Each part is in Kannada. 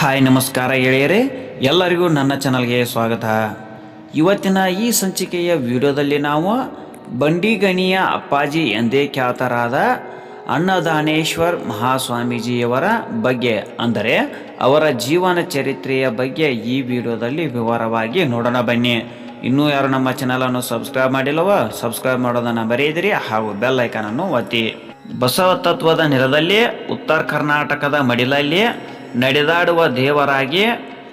ಹಾಯ್, ನಮಸ್ಕಾರ ಗೆಳೆಯರೇ. ಎಲ್ಲರಿಗೂ ನನ್ನ ಚಾನಲ್ಗೆ ಸ್ವಾಗತ. ಇವತ್ತಿನ ಈ ಸಂಚಿಕೆಯ ವಿಡಿಯೋದಲ್ಲಿ ನಾವು ಬಂಡಿಗಣಿಯ ಅಪ್ಪಾಜಿ ಎಂದೇ ಖ್ಯಾತರಾದ ಅನ್ನದಾನೇಶ್ವರ್ ಮಹಾಸ್ವಾಮೀಜಿಯವರ ಬಗ್ಗೆ, ಅಂದರೆ ಅವರ ಜೀವನ ಚರಿತ್ರೆಯ ಬಗ್ಗೆ ಈ ವಿಡಿಯೋದಲ್ಲಿ ವಿವರವಾಗಿ ನೋಡೋಣ ಬನ್ನಿ. ಇನ್ನೂ ಯಾರು ನಮ್ಮ ಚಾನಲನ್ನು ಸಬ್ಸ್ಕ್ರೈಬ್ ಮಾಡಿಲ್ಲವೋ, ಸಬ್ಸ್ಕ್ರೈಬ್ ಮಾಡೋದನ್ನು ಬರೆಯಿದಿರಿ ಹಾಗೂ ಬೆಲ್ ಐಕನನ್ನು ಒತ್ತಿ. ಬಸವ ತತ್ವದ ನೆಲದಲ್ಲಿ, ಉತ್ತರ ಕರ್ನಾಟಕದ ಮಡಿಲಲ್ಲಿ ನಡೆದಾಡುವ ದೇವರಾಗಿ,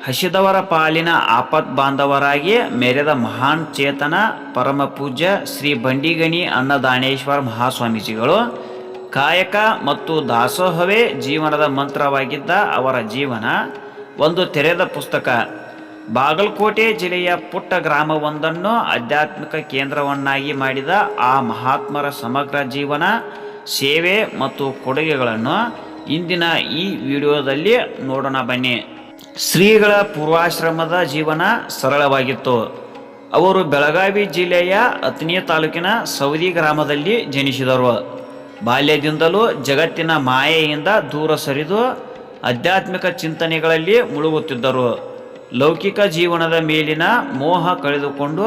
ಹಸಿದವರ ಪಾಲಿನ ಆಪತ್ ಬಾಂಧವರಾಗಿ ಮೆರೆದ ಮಹಾನ್ ಚೇತನ, ಪರಮ ಪೂಜ್ಯ ಶ್ರೀ ಬಂಡಿಗಣಿ ಅನ್ನದಾನೇಶ್ವರ ಮಹಾಸ್ವಾಮೀಜಿಗಳು, ಕಾಯಕ ಮತ್ತು ದಾಸೋಹವೇ ಜೀವನದ ಮಂತ್ರವಾಗಿದ್ದ ಅವರ ಜೀವನ. ಒಂದು ತೆರೆದ ಪುಸ್ತಕ, ಬಾಗಲಕೋಟೆ ಜಿಲ್ಲೆಯ ಪುಟ್ಟ ಗ್ರಾಮವೊಂದನ್ನು ಆಧ್ಯಾತ್ಮಿಕ ಕೇಂದ್ರವನ್ನಾಗಿ ಮಾಡಿದ ಆ ಮಹಾತ್ಮರ ಸಮಗ್ರ ಜೀವನ, ಸೇವೆ ಮತ್ತು ಕೊಡುಗೆಗಳನ್ನು ಇಂದಿನ ಈ ವಿಡಿಯೋದಲ್ಲಿ ನೋಡೋಣ ಬನ್ನಿ. ಶ್ರೀಗಳ ಪೂರ್ವಾಶ್ರಮದ ಜೀವನ ಸರಳವಾಗಿತ್ತು. ಅವರು ಬೆಳಗಾವಿ ಜಿಲ್ಲೆಯ ಅತ್ನಿಯ ತಾಲೂಕಿನ ಸೌದಿ ಗ್ರಾಮದಲ್ಲಿ ಜನಿಸಿದರು. ಬಾಲ್ಯದಿಂದಲೂ ಜಗತ್ತಿನ ಮಾಯೆಯಿಂದ ದೂರ ಸರಿದು ಆಧ್ಯಾತ್ಮಿಕ ಚಿಂತನೆಗಳಲ್ಲಿ ಮುಳುಗುತ್ತಿದ್ದರು. ಲೌಕಿಕ ಜೀವನದ ಮೇಲಿನ ಮೋಹ ಕಳೆದುಕೊಂಡು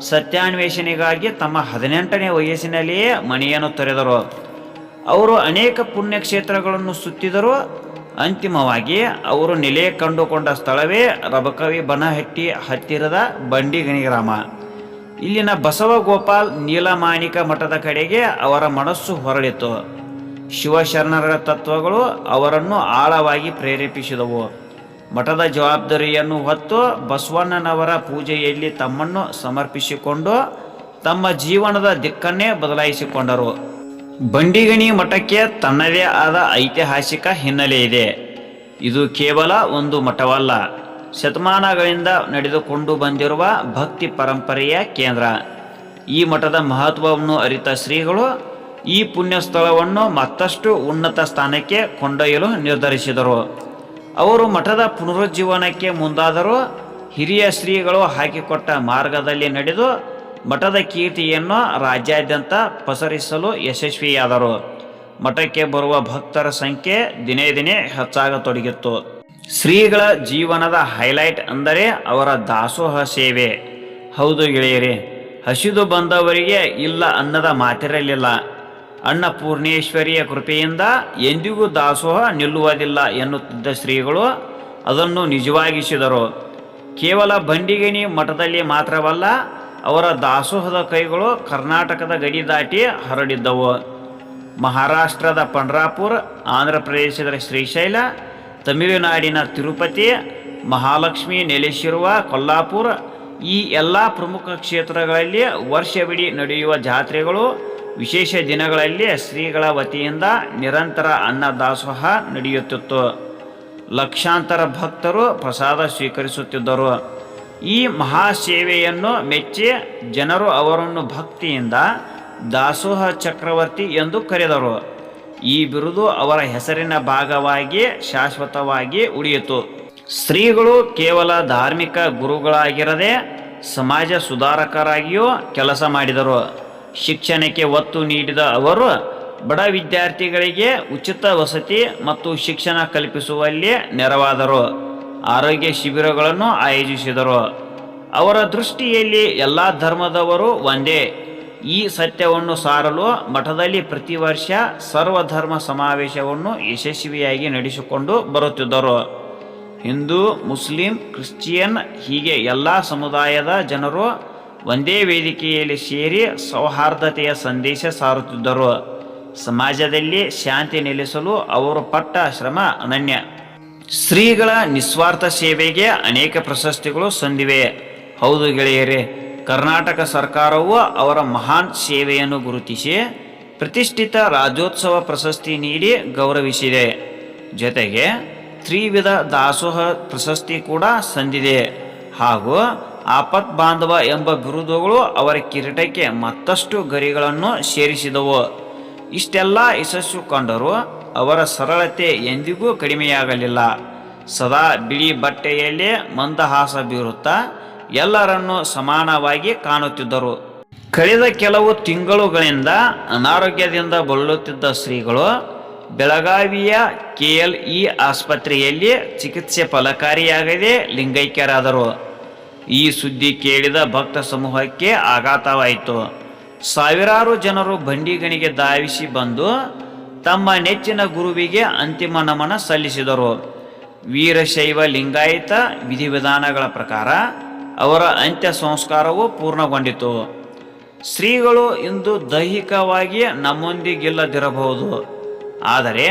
ಸತ್ಯಾನ್ವೇಷಣೆಗಾಗಿ ತಮ್ಮ ಹದಿನೆಂಟನೇ ವಯಸ್ಸಿನಲ್ಲಿಯೇ ಮನೆಯನ್ನು ತೊರೆದರು. ಅವರು ಅನೇಕ ಪುಣ್ಯಕ್ಷೇತ್ರಗಳನ್ನು ಸುತ್ತಿದರು ಅಂತಿಮವಾಗಿ ಅವರು ನೆಲೆ ಕಂಡುಕೊಂಡ ಸ್ಥಳವೇ ರಬಕವಿ ಬನಹಟ್ಟಿ ಹತ್ತಿರದ ಬಂಡಿಗಣಿ ಗ್ರಾಮ ಇಲ್ಲಿನ ಬಸವಗೋಪಾಲ್ ನೀಲಮಾಣಿಕ ಮಠದ ಕಡೆಗೆ ಅವರ ಮನಸ್ಸು ಹೊರಳಿತು. ಶಿವಶರಣರ ತತ್ವಗಳು ಅವರನ್ನು ಆಳವಾಗಿ ಪ್ರೇರೇಪಿಸಿದವು. ಮಠದ ಜವಾಬ್ದಾರಿಯನ್ನು ಹೊತ್ತು ಬಸವಣ್ಣನವರ ಪೂಜೆಯಲ್ಲಿ ತಮ್ಮನ್ನು ಸಮರ್ಪಿಸಿಕೊಂಡು ತಮ್ಮ ಜೀವನದ ದಿಕ್ಕನ್ನೇ ಬದಲಾಯಿಸಿಕೊಂಡರು. ಬಂಡಿಗಣಿ ಮಠಕ್ಕೆ ತನ್ನದೇ ಆದ ಐತಿಹಾಸಿಕ ಹಿನ್ನೆಲೆ ಇದೆ. ಇದು ಕೇವಲ ಒಂದು ಮಠವಲ್ಲ, ಶತಮಾನಗಳಿಂದ ನಡೆದುಕೊಂಡು ಬಂದಿರುವ ಭಕ್ತಿ ಪರಂಪರೆಯ ಕೇಂದ್ರ. ಈ ಮಠದ ಮಹತ್ವವನ್ನು ಅರಿತ ಶ್ರೀಗಳು ಈ ಪುಣ್ಯ ಸ್ಥಳವನ್ನು ಮತ್ತಷ್ಟು ಉನ್ನತ ಸ್ಥಾನಕ್ಕೆ ಕೊಂಡೊಯ್ಯಲು ನಿರ್ಧರಿಸಿದರು. ಅವರು ಮಠದ ಪುನರುಜ್ಜೀವನಕ್ಕೆ ಮುಂದಾದರೂ ಹಿರಿಯ ಶ್ರೀಗಳು ಹಾಕಿಕೊಟ್ಟ ಮಾರ್ಗದಲ್ಲಿ ನಡೆದು ಮಠದ ಕೀರ್ತಿಯನ್ನು ರಾಜ್ಯಾದ್ಯಂತ ಪಸರಿಸಲು ಯಶಸ್ವಿಯಾದರು. ಮಠಕ್ಕೆ ಬರುವ ಭಕ್ತರ ಸಂಖ್ಯೆ ದಿನೇ ದಿನೇ ಹೆಚ್ಚಾಗತೊಡಗಿತ್ತು. ಶ್ರೀಗಳ ಜೀವನದ ಹೈಲೈಟ್ ಅಂದರೆ ಅವರ ದಾಸೋಹ ಸೇವೆ. ಹೌದು ಗೆಳೆಯರಿ, ಹಸಿದು ಬಂದವರಿಗೆ ಇಲ್ಲ ಅನ್ನದ ಮಾತಿರಲಿಲ್ಲ. ಅನ್ನಪೂರ್ಣೇಶ್ವರಿಯ ಕೃಪೆಯಿಂದ ಎಂದಿಗೂ ದಾಸೋಹ ನಿಲ್ಲುವುದಿಲ್ಲ ಎನ್ನುತ್ತಿದ್ದ ಶ್ರೀಗಳು ಅದನ್ನು ನಿಜವಾಗಿಸಿದರು. ಕೇವಲ ಬಂಡಿಗಿನಿ ಮಠದಲ್ಲಿ ಮಾತ್ರವಲ್ಲ ಅವರ ದಾಸೋಹದ ಕೈಗಳು ಕರ್ನಾಟಕದ ಗಡಿ ದಾಟಿ ಹರಡಿದ್ದವು. ಮಹಾರಾಷ್ಟ್ರದ ಪಂಡ್ರಾಪುರ್ ಆಂಧ್ರ ಪ್ರದೇಶದ ಶ್ರೀಶೈಲ, ತಮಿಳುನಾಡಿನ ತಿರುಪತಿ, ಮಹಾಲಕ್ಷ್ಮಿ, ನೆಲೆಸಿರುವ ಕೊಲ್ಲಾಪುರ ಈ ಎಲ್ಲ ಪ್ರಮುಖ ಕ್ಷೇತ್ರಗಳಲ್ಲಿ ವರ್ಷವಿಡೀ ನಡೆಯುವ ಜಾತ್ರೆಗಳು, ವಿಶೇಷ ದಿನಗಳಲ್ಲಿ ಶ್ರೀಗಳ ವತಿಯಿಂದ ನಿರಂತರ ಅನ್ನದಾಸೋಹ ನಡೆಯುತ್ತಿತ್ತು. ಲಕ್ಷಾಂತರ ಭಕ್ತರು ಪ್ರಸಾದ ಸ್ವೀಕರಿಸುತ್ತಿದ್ದರು. ಈ ಮಹಾಸೇವೆಯನ್ನು ಮೆಚ್ಚಿ ಜನರು ಅವರನ್ನು ಭಕ್ತಿಯಿಂದ ದಾಸೋಹ ಚಕ್ರವರ್ತಿ ಎಂದು ಕರೆದರು. ಈ ಬಿರುದು ಅವರ ಹೆಸರಿನ ಭಾಗವಾಗಿ ಶಾಶ್ವತವಾಗಿ ಉಳಿಯಿತು. ಸ್ತ್ರೀಗಳು ಕೇವಲ ಧಾರ್ಮಿಕ ಗುರುಗಳಾಗಿರದೆ ಸಮಾಜ ಸುಧಾರಕರಾಗಿಯೂ ಕೆಲಸ ಮಾಡಿದರು. ಶಿಕ್ಷಣಕ್ಕೆ ಒತ್ತು ನೀಡಿದ ಅವರು ಬಡ ವಿದ್ಯಾರ್ಥಿಗಳಿಗೆ ಉಚಿತ ವಸತಿ ಮತ್ತು ಶಿಕ್ಷಣ ಕಲ್ಪಿಸುವಲ್ಲಿ ನೆರವಾದರು. ಆರೋಗ್ಯ ಶಿಬಿರಗಳನ್ನು ಆಯೋಜಿಸಿದರು. ಅವರ ದೃಷ್ಟಿಯಲ್ಲಿ ಎಲ್ಲ ಧರ್ಮದವರು ಒಂದೇ. ಈ ಸತ್ಯವನ್ನು ಸಾರಲು ಮಠದಲ್ಲಿ ಪ್ರತಿ ವರ್ಷ ಸರ್ವಧರ್ಮ ಸಮಾವೇಶವನ್ನು ಯಶಸ್ವಿಯಾಗಿ ನಡೆಸಿಕೊಂಡು ಬರುತ್ತಿದ್ದರು. ಹಿಂದೂ, ಮುಸ್ಲಿಂ, ಕ್ರಿಶ್ಚಿಯನ್ ಹೀಗೆ ಎಲ್ಲ ಸಮುದಾಯದ ಜನರು ಒಂದೇ ವೇದಿಕೆಯಲ್ಲಿ ಸೇರಿ ಸೌಹಾರ್ದತೆಯ ಸಂದೇಶ ಸಾರುತ್ತಿದ್ದರು. ಸಮಾಜದಲ್ಲಿ ಶಾಂತಿ ನೆಲೆಸಲು ಅವರು ಪಟ್ಟ ಶ್ರಮ ಅನನ್ಯ. ಶ್ರೀಗಳ ನಿಸ್ವಾರ್ಥ ಸೇವೆಗೆ ಅನೇಕ ಪ್ರಶಸ್ತಿಗಳು ಸಂದಿವೆ. ಹೌದು ಗೆಳೆಯರೇ, ಕರ್ನಾಟಕ ಸರ್ಕಾರವು ಅವರ ಮಹಾನ್ ಸೇವೆಯನ್ನು ಗುರುತಿಸಿ ಪ್ರತಿಷ್ಠಿತ ರಾಜ್ಯೋತ್ಸವ ಪ್ರಶಸ್ತಿ ನೀಡಿ ಗೌರವಿಸಿದೆ. ಜೊತೆಗೆ ತ್ರಿವಿಧ ದಾಸೋಹ ಪ್ರಶಸ್ತಿ ಕೂಡ ಸಂದಿದೆ. ಹಾಗೂ ಆಪತ್ ಬಾಂಧವ ಎಂಬ ಬಿರುದುಗಳು ಅವರ ಕಿರೀಟಕ್ಕೆ ಮತ್ತಷ್ಟು ಗರಿಗಳನ್ನು ಸೇರಿಸಿದವು. ಇಷ್ಟೆಲ್ಲ ಯಶಸ್ಸು ಕಂಡರೂ ಅವರ ಸರಳತೆ ಎಂದಿಗೂ ಕಡಿಮೆಯಾಗಲಿಲ್ಲ. ಸದಾ ಬಿಳಿ ಬಟ್ಟೆಯಲ್ಲಿ ಮಂದಹಾಸ ಬೀರುತ್ತಾ ಎಲ್ಲರನ್ನೂ ಸಮಾನವಾಗಿ ಕಾಣುತ್ತಿದ್ದರು. ಕಳೆದ ಕೆಲವು ತಿಂಗಳುಗಳಿಂದ ಅನಾರೋಗ್ಯದಿಂದ ಬಳಲುತ್ತಿದ್ದ ಶ್ರೀಗಳು ಬೆಳಗಾವಿಯ ಕೆಎಲ್ಇ ಆಸ್ಪತ್ರೆಯಲ್ಲಿ ಚಿಕಿತ್ಸೆ ಫಲಕಾರಿಯಾಗದೆ ಲಿಂಗೈಕ್ಯರಾದರು. ಈ ಸುದ್ದಿ ಕೇಳಿದ ಭಕ್ತ ಸಮೂಹಕ್ಕೆ ಆಘಾತವಾಯಿತು. ಸಾವಿರಾರು ಜನರು ಬಂಡಿಗಣಿಗೆ ಧಾವಿಸಿ ಬಂದು ತಮ್ಮ ನೆಚ್ಚಿನ ಗುರುವಿಗೆ ಅಂತಿಮ ನಮನ ಸಲ್ಲಿಸಿದರು. ವೀರಶೈವ ಲಿಂಗಾಯತ ವಿಧಿವಿಧಾನಗಳ ಪ್ರಕಾರ ಅವರ ಅಂತ್ಯ ಸಂಸ್ಕಾರವು ಪೂರ್ಣಗೊಂಡಿತು. ಶ್ರೀಗಳು ಇಂದು ದೈಹಿಕವಾಗಿ ನಮ್ಮೊಂದಿಗಿಲ್ಲದಿರಬಹುದು. ಆದರೆ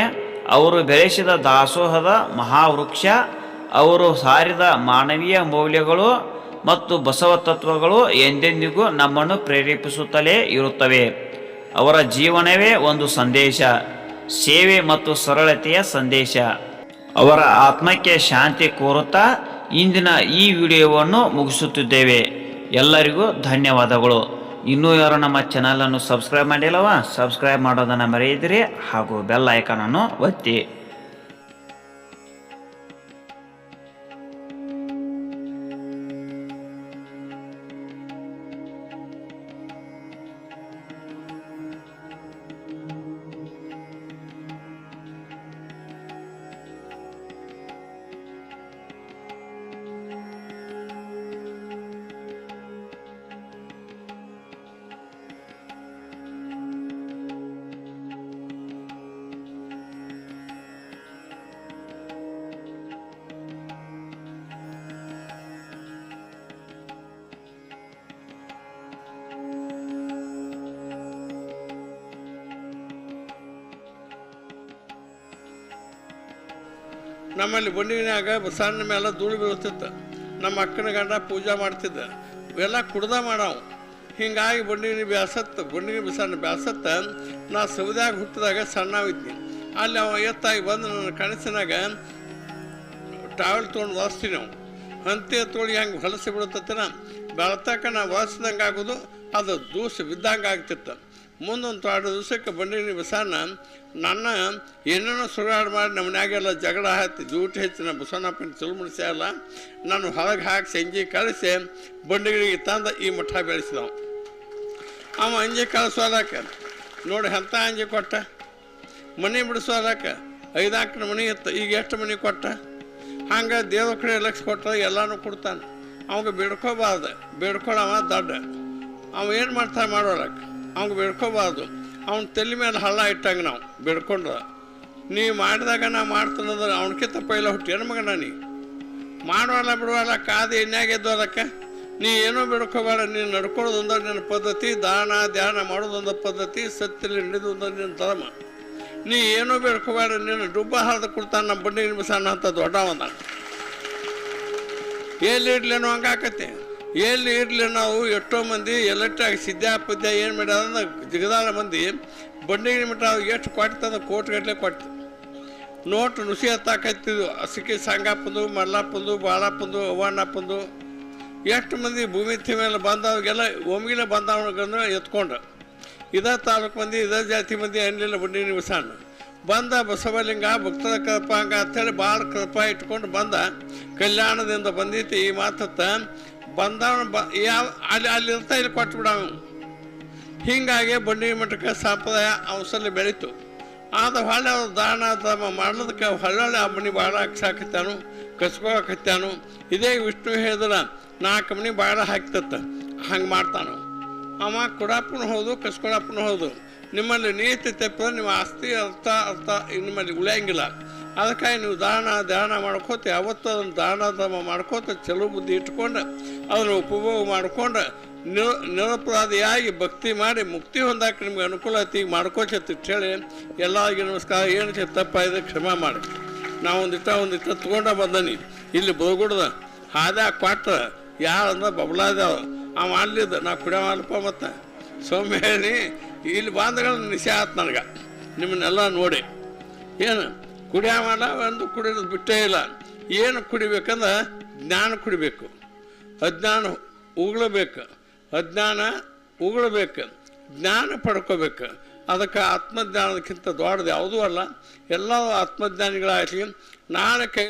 ಅವರು ಬೆಳೆಸಿದ ದಾಸೋಹದ ಮಹಾವೃಕ್ಷ, ಅವರು ಸಾರಿದ ಮಾನವೀಯ ಮೌಲ್ಯಗಳು ಮತ್ತು ಬಸವ ತತ್ವಗಳು ಎಂದೆಂದಿಗೂ ನಮ್ಮನ್ನು ಪ್ರೇರೇಪಿಸುತ್ತಲೇ ಇರುತ್ತವೆ. ಅವರ ಜೀವನವೇ ಒಂದು ಸಂದೇಶ. ಸೇವೆ ಮತ್ತು ಸರಳತೆಯ ಸಂದೇಶ. ಅವರ ಆತ್ಮಕ್ಕೆ ಶಾಂತಿ ಕೋರುತ್ತಾ ಇಂದಿನ ಈ ವಿಡಿಯೋವನ್ನು ಮುಗಿಸುತ್ತಿದ್ದೇವೆ. ಎಲ್ಲರಿಗೂ ಧನ್ಯವಾದಗಳು. ಇನ್ನೂ ಯಾರು ನಮ್ಮ ಚಾನಲನ್ನು ಸಬ್ಸ್ಕ್ರೈಬ್ ಮಾಡಿಲ್ಲವಾ? ಸಬ್ಸ್ಕ್ರೈಬ್ ಮಾಡೋದನ್ನು ಮರೆಯದಿರಿ ಹಾಗೂ ಬೆಲ್ ಐಕಾನನ್ನು ಒತ್ತಿ. ನಮ್ಮಲ್ಲಿ ಬಂಡಿನಾಗ ಸಣ್ಣ ಮೇಲೆ ಧೂಳು ಬೀಳ್ತಿತ್ತು ನಮ್ಮ ಅಕ್ಕನ ಗಂಡ ಪೂಜೆ ಮಾಡ್ತಿದ್ದ. ಇವೆಲ್ಲ ಕುಡ್ದ ಮಾಡವು. ಹಿಂಗಾಗಿ ಬಂಡಿನಿ ಬ್ಯಾಸತ್ತ ಬಂಡಿನಿ ಬಿಸಣ್ಣ ಬ್ಯಾಸತ್ತ ನಾ ಸೌದ್ಯಾಗ ಹುಟ್ಟಿದಾಗ ಸಣ್ಣವಿದ್ನಿ. ಅಲ್ಲಿ ಅವ ಎತ್ತಾಗಿ ಬಂದು ನನ್ನ ಕನಸಿನಾಗ ಟ್ರಾವೆಲ್ ತೊಗೊಂಡು ವಾಸ್ತೀನಿ ನಾವು ಅಂತೆ ತೋಳಿ ಹಂಗೆ ಹೊಲಸಿ ಬಿಡುತ್ತತ್ತನ. ಬೆಳತಕ್ಕ ನಾ ವಾಸಿದಂಗೆ ಆಗೋದು ಅದು ದೂಸ ಬಿದ್ದಂಗೆ ಆಗ್ತಿತ್ತು ಮುಂದೊಂದು ಎರಡು ದಿವಸಕ್ಕೆ ಬಂಡಿನಿ ಬಸಣ್ಣ. ನನ್ನ ಏನೇನೋ ಸುರಾಡು ಮಾಡಿ ನಮ್ಮ ಮನೆಯಾಗೆಲ್ಲ ಜಗಳ ಹತ್ತಿ ಹೆಚ್ಚು ಹೆಚ್ಚಿನ ಬಸವಣ್ಣಪ್ಪನ ಚುಲ್ಮುಣಿಸಿ ಅಲ್ಲ. ನಾನು ಹೊರಗೆ ಹಾಕಿ ಸಂಜೆ ಕಳಿಸಿ ಬಂಡಿಗಳಿಗೆ ತಂದು ಈ ಮಠ ಬೆಳೆಸಿದ ಅವ ಅಂಜಿ ಕಳಿಸೋದಾಕ ನೋಡಿ ಎಂಥ ಅಂಜಿ ಕೊಟ್ಟ. ಮನೆ ಬಿಡಿಸೋದಕ್ಕೆ. ಐದಾಕನ ಮನೆ ಇತ್ತು, ಈಗ ಎಷ್ಟು ಮನೆ ಕೊಟ್ಟ? ಹಂಗೆ ದೇವ್ರ ಕಡೆ ಲಕ್ಷ ಕೊಟ್ಟ ಎಲ್ಲನೂ ಕೊಡ್ತಾನೆ. ಅವಾಗ ಬೇಡ್ಕೋಬಾರ್ದು. ಬೇಡ್ಕೊಳವ ದೊಡ್ಡ. ಅವ ಏನು ಮಾಡ್ತಾನೆ ಮಾಡೋಲಕ್ಕೆ ಅವ್ಗೆ ಬೇಡ್ಕೋಬಾರ್ದು. ಅವ್ನ ತಲೆ ಮೇಲೆ ಹಳ್ಳ ಇಟ್ಟಂಗೆ ನಾವು ಬೇಡ್ಕೊಂಡು ನೀ ಮಾಡಿದಾಗ ನಾ ಮಾಡ್ತಾನಂದ್ರೆ ಅವನಕಿಂತ ಪೈಲ ಹುಟ್ಟಿ, ಏನು ಮಗನ ನೀ? ಮಾಡುವಲ್ಲ ಬಿಡುವಲ್ಲ ಕಾದು ಎಣ್ಣೆಗೆ ಎದ್ದೋದಕ್ಕೆ ನೀ ಏನೋ ಬಿಡ್ಕೋಬಾರ ನೀನು ನಡ್ಕೊಳ್ಳೋದೊಂದ ನಿನ್ನ ಪದ್ಧತಿ, ದಾನ, ಧ್ಯಾನ ಮಾಡೋದೊಂದು ಪದ್ಧತಿ, ಸತ್ಯಲ್ಲಿ ಅಂದ್ರೆ ನಿನ್ನ ಧರ್ಮ. ನೀ ಏನೋ ಬೇಡ್ಕೋಬೇಡ ನೀನು ಡುಬ್ಬ ಹರಿದು ಕೊಡ್ತಾನೆ ನಮ್ಮ ಬಂಡಿ ನಿಮಿಷನ ಅಂತ ದೊಡ್ಡವಂದ ಎಲ್ಲಿ ಇಡ್ಲೇನೋ ಹಂಗಾಕತ್ತೆ ಎಲ್ಲಿ ಇರಲಿ ನಾವು, ಎಷ್ಟೋ ಮಂದಿ ಎಲ್ಲಟ್ಟಾಗಿ ಸಿದ್ಧಾಪದ್ಯ ಏನು ಮಾಡ್ಯಾರ ಜಿಗದಾಳ ಮಂದಿ ಬಂಡಿಗೆ ಮಟ್ಟ ಎಷ್ಟು ಕೊಟ್ಟಂದ್ರೆ ಕೋಟ್ಗಟ್ಟಲೆ ಕೊಟ್ಟು. ನೋಟು ನುಸಿ ಹತ್ತಾಕತ್ತಿದ್ವು ಅಸಿಕೆ ಸಂಗಪ್ಪಂದು ಮಲ್ಲಪ್ಪಂದು ಬಾಳಪ್ಪಂದು ಅವ್ವಣ್ಣಪ್ಪಂದು ಎಷ್ಟು ಮಂದಿ ಭೂಮಿ ತಿಮೇಲೆ ಬಂದವ್ರಿಗೆಲ್ಲ ಒಮ್ಗಿಲೆ ಬಂದವನಿಗಂದ್ರೆ ಎತ್ಕೊಂಡು. ಇದೇ ತಾಲೂಕು ಮಂದಿ, ಇದೇ ಜಾತಿ ಮಂದಿ ಅನ್ನಲಿಲ್ಲ ಬಂಡಿ ನಿವಸಣ್ಣ ಬಂದ ಬಸವಲಿಂಗ ಭಕ್ತದ ಕೃಪಾಂಗ ಅಂತೇಳಿ ಭಾಳ ಕೃಪಾ ಇಟ್ಕೊಂಡು ಬಂದ. ಕಲ್ಯಾಣದಿಂದ ಬಂದಿತ್ತು ಈ ಮಾತತ್ತ. ಬಂದವನು ಬ ಯಾವ ಅಲ್ಲಿ ಅಲ್ಲಿ ಇರ್ತಾ ಇಲ್ಲಿ ಕೊಟ್ಟು ಅವನು ಹೀಗಾಗಿ ಬಂಡಿ ಮಠಕ್ಕೆ ಸಂಪ್ರದಾಯ ಅವಸಲ್ಲಿ ಬೆಳೀತು. ಆದ ಹೊಳ್ಳೆ ಅವ್ರು ದಾನ ಧರ್ಮ ಮಾಡೋದಕ್ಕೆ ಹೊಳ್ಳೊಳ್ಳೆ ಆ ಮನೆ ಭಾಳ ಹಾಕ್ಸಾಕತ್ತಾನು ಕಸ್ಕೋಕತ್ತಾನು ಇದೇ ವಿಷ್ಣು ಹೇಳಿದ್ರ ನಾಲ್ಕು ಮನೆ ಭಾಳ ಹಾಕ್ತತ್ತ. ಹಂಗೆ ಮಾಡ್ತಾನು. ಅವ ಕುಡಪ್ಪನ ಹೌದು, ಕಸ್ಕೊಳಪ್ಪನ ಹೌದು. ನಿಮ್ಮಲ್ಲಿ ನೀತಿ ತಪ್ಪಿದ್ರೆ ನಿಮ್ಮ ಆಸ್ತಿ ಅರ್ಥ ಅರ್ಥ ನಿಮ್ಮಲ್ಲಿ ಉಳಿಯಂಗಿಲ್ಲ. ಅದಕ್ಕಾಗಿ ನೀವು ದಾನ, ಧ್ಯಾನ ಮಾಡ್ಕೋತ. ಯಾವತ್ತೂ ಅದನ್ನು ದಾನ ಧರ್ಮ ಮಾಡ್ಕೋತ. ಚಲೋ ಬುದ್ಧಿ ಇಟ್ಕೊಂಡು ಅದನ್ನು ಉಪಭೋಗ ಮಾಡ್ಕೊಂಡು ನಿರ ನಿರಪರಾಧಿಯಾಗಿ ಭಕ್ತಿ ಮಾಡಿ ಮುಕ್ತಿ ಹೊಂದಾಕ ನಿಮಗೆ ಅನುಕೂಲ ಐತಿ, ಈಗ ಮಾಡ್ಕೋಚತ್ ಹೇಳಿ ಎಲ್ಲರಿಗೆ ನಮಸ್ಕಾರ. ಏನು ತಪ್ಪ ಇದೆ, ಕ್ಷಮೆ ಮಾಡಿ. ನಾವು ಒಂದಿಷ್ಟ ಒಂದಿಷ್ಟ ತೊಗೊಂಡ ಬಂದನಿ. ಇಲ್ಲಿ ಬೋಗುಡ್ದ ಹಾದ ಕೊಟ್ಟ ಯಾರಂದ್ರೆ ಆ ಅವ ಅಲ್ಲಿದ್ದ, ನಾ ಕುಡಿಯಲ್ಪ ಮತ್ತು. ಸೌಮ್ಯ ಇಲ್ಲಿ ಬಾಂಧಗಳ ನಿಶೆ ಆತು ನನಗೆ. ನಿಮ್ಮನ್ನೆಲ್ಲ ನೋಡಿ. ಏನು? ಕುಡಿಯವಲ್ಲ ಒಂದು ಕುಡಿಯೋದು ಬಿಟ್ಟೇ ಇಲ್ಲ. ಏನು ಕುಡಿಬೇಕಂದ್ರೆ ಜ್ಞಾನ ಕುಡಿಬೇಕು. ಅಜ್ಞಾನ ಉಗುಳಬೇಕು. ಅಜ್ಞಾನ ಉಗುಳಬೇಕು. ಜ್ಞಾನ ಪಡ್ಕೋಬೇಕು. ಅದಕ್ಕೆ ಆತ್ಮಜ್ಞಾನದಕ್ಕಿಂತ ದೊಡ್ಡದು ಯಾವುದೂ ಅಲ್ಲ. ಎಲ್ಲ ಆತ್ಮಜ್ಞಾನಿಗಳಾಗಲಿ ನಾಳೆ ಕೈ